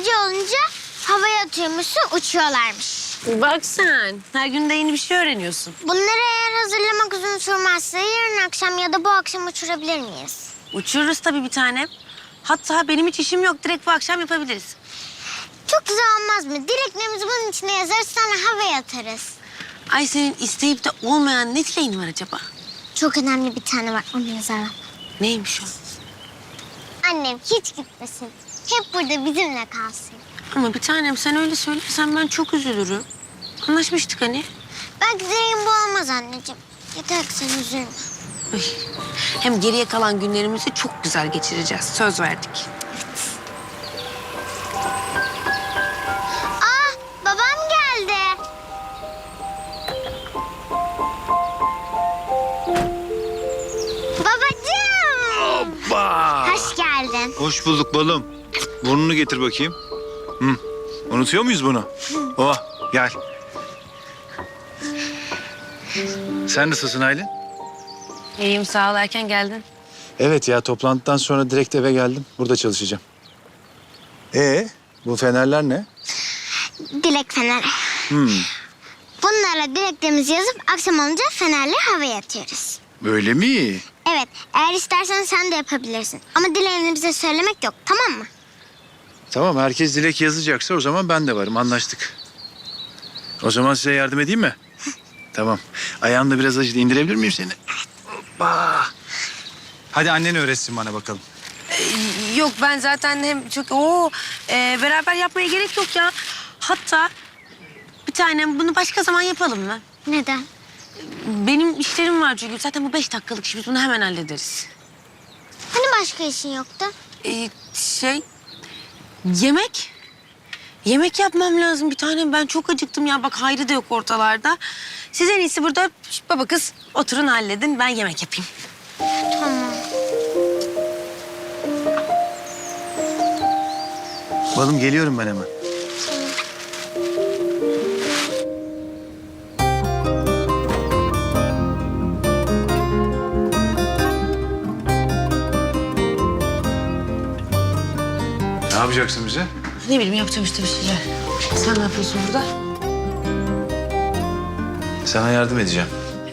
gece olunca havaya atıyormuşsun uçuyorlarmış. Bak sen. Her gün de yeni bir şey öğreniyorsun. Bunları eğer hazırlamak uzun sürmezse yarın akşam ya da bu akşam uçurabilir miyiz? Uçururuz tabii bir tane. Hatta benim hiç işim yok. Direkt bu akşam yapabiliriz. Çok güzel olmaz mı? Dileklerimizi bunun içine yazarız sonra havaya atarız. Ay senin isteyip de olmayan ne dileğin var acaba? Çok önemli bir tane var onu yazarım. Neymiş o? Annem hiç gitmesin. Hep burada bizimle kalsın. Ama bir tanem sen öyle söylersen ben çok üzülürüm. Anlaşmıştık hani. Belki dileğim bu olmaz anneciğim. Yeter ki sen üzülme. Ay. Hem geriye kalan günlerimizi çok güzel geçireceğiz. Söz verdik. Aa babam geldi. Babacığım. Hoppa! Hoş geldin. Hoş bulduk balım. Burnunu getir bakayım. Hı. Unutuyor muyuz bunu? Oh, gel. Sen nasılsın Aylin? İyiyim sağ ol erken geldin. Evet ya toplantıdan sonra direkt eve geldim. Burada çalışacağım. Ee, bu fenerler ne? Dilek feneri. Hmm, Bunlarla dileklerimizi yazıp akşam olunca fenerleri havaya atıyoruz. öyle mi? Evet, eğer istersen sen de yapabilirsin. Ama dileğini bize söylemek yok, tamam mı? Tamam herkes dilek yazacaksa o zaman ben de varım anlaştık. O zaman size yardım edeyim mi? tamam. Ayağın da biraz acıdı. İndirebilir miyim seni? Hoppa. Hadi annen öğretsin bana bakalım. Yok ben zaten hem çok o beraber yapmaya gerek yok ya. Hatta bir tanem bunu başka zaman yapalım mı? Neden? Benim işlerim var çünkü zaten bu beş dakikalık iş biz bunu hemen hallederiz. Hani başka işin yoktu? Ee, şey yemek. Yemek yapmam lazım bir tanem. Ben çok acıktım ya. Bak Hayri de yok ortalarda. Siz en iyisi burada baba kız oturun halledin. Ben yemek yapayım. Tamam. Balım geliyorum ben hemen. Yapacaksın bize? Ne bileyim yapacağım işte bir şeyler. Sen ne yapıyorsun burada? Sana yardım edeceğim.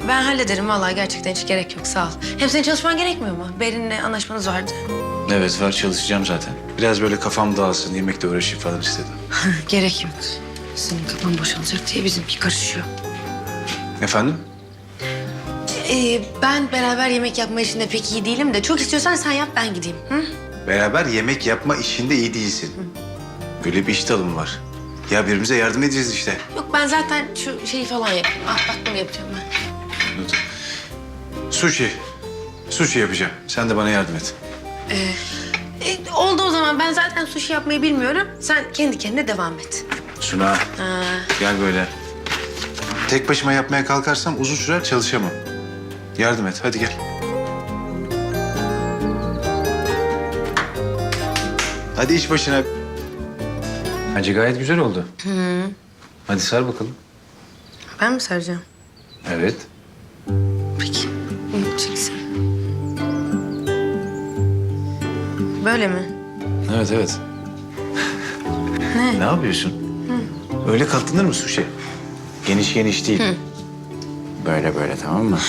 Ben hallederim vallahi gerçekten hiç gerek yok sağ ol. Hem senin çalışman gerekmiyor mu? Berin'le anlaşmanız vardı. Evet var çalışacağım zaten. Biraz böyle kafam dağılsın, yemekle uğraşayım falan istedim. gerek yok. Senin kafan boşalacak diye bizimki karışıyor. Efendim? Ee, ben beraber yemek yapma işinde pek iyi değilim de çok istiyorsan sen yap ben gideyim. Hı? Beraber yemek yapma işinde iyi değilsin. Böyle bir iş dalım var. Ya birbirimize yardım edeceğiz işte. Yok ben zaten şu şeyi falan yapayım. Ah bak bunu yapacağım ben. Sushi. Sushi yapacağım. Sen de bana yardım et. E, oldu o zaman ben zaten sushi yapmayı bilmiyorum. Sen kendi kendine devam et. Suna Ha. gel böyle. Tek başıma yapmaya kalkarsam uzun sürer çalışamam. Yardım et hadi gel. Hadi iş başına. Hacı gayet güzel oldu. Hadi sar bakalım. Ben mi saracağım? Evet. Peki. Hı, Çeksin. Böyle mi? Evet evet. Ne? Ne yapıyorsun? Öyle katlanır mı sushi? Geniş geniş değil. Böyle böyle tamam mı?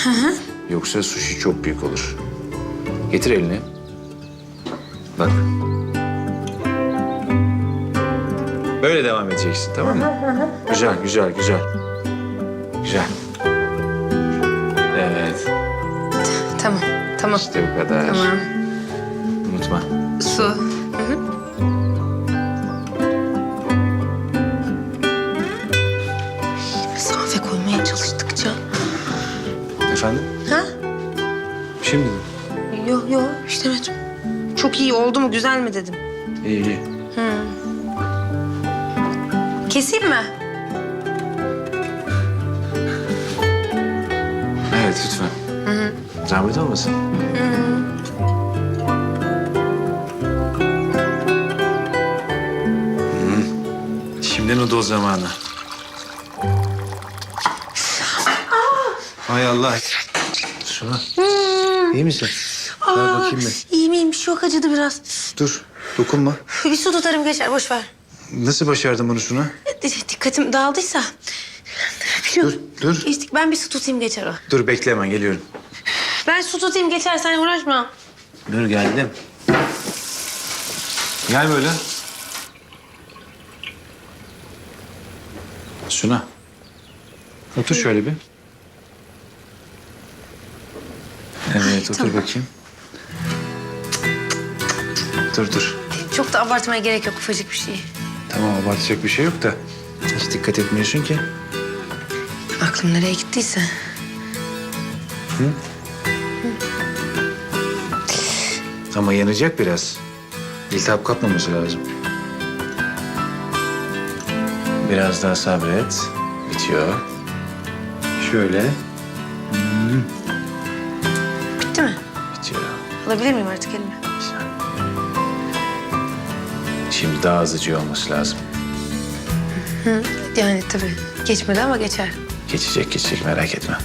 Yoksa sushi çok büyük olur. Getir elini. Bak. Böyle devam edeceksin tamam mı? Güzel güzel güzel. Güzel. Evet Tamam. Tamam. işte bu kadar. Tamam. Unutma. Su. Hı hı. Mesafe koymaya çalıştıkça. Efendim? Ha? Şimdi mi? Yok yok demedim. Çok iyi oldu mu güzel mi dedim. İyi iyi. Keseyim mi? Evet lütfen. Zahmet olmasın. Hı. Şimdi noodle zamanı. Hay Allah. Suna. İyi misin? Ver bakayım bir. İyi miyim? Yok acıdı biraz. Dur. Dokunma. Bir su tutarım geçer boş ver. Nasıl başardın bunu Suna? Dikkatim dağıldıysa. Şu, Dur, dur. Geçtik. Ben bir su tutayım geçer o. Dur bekle hemen geliyorum. Ben su tutayım geçer sen uğraşma. Dur geldim. Gel böyle. Suna. Otur şöyle bir. Evet otur bakayım. Dur dur. Çok da abartmaya gerek yok ufacık bir şey. Tamam abartacak bir şey yok da. Hiç dikkat etmiyorsun ki. Aklım nereye gittiyse. Ama yanacak biraz. İltihap kapmaması lazım. Biraz daha sabret. Bitiyor. Şöyle Bitti mi? bitiyor. Alabilir miyim artık elimi? Şimdi daha az acıyor olması lazım. Yani tabii geçmedi ama geçer. Geçecek geçecek merak etme.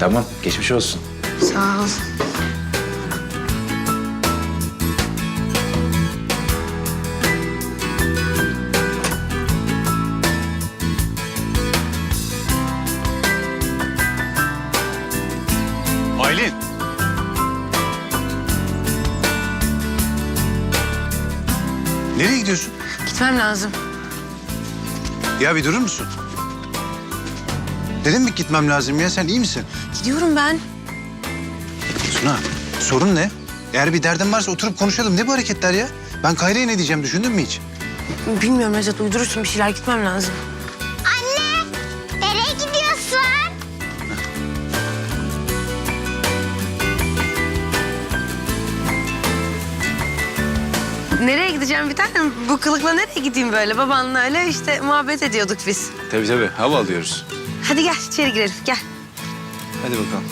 Tamam geçmiş olsun. Sağ ol. Gitmem lazım. Ya bir durur musun? Dedim mi gitmem lazım ya? Sen iyi misin? Gidiyorum ben. Suna, sorun ne? Eğer bir derdin varsa oturup konuşalım. Ne bu hareketler ya? Ben Kayra'ya ne diyeceğim düşündün mü hiç? Bilmiyorum Necat uydurursun bir şeyler gitmem lazım. Nereye gideceğim bir tanem? Bu kılıkla nereye gideyim böyle? Babanla öyle işte muhabbet ediyorduk biz. Tabii tabii hava alıyoruz. Hadi gel içeri girelim gel. Hadi bakalım.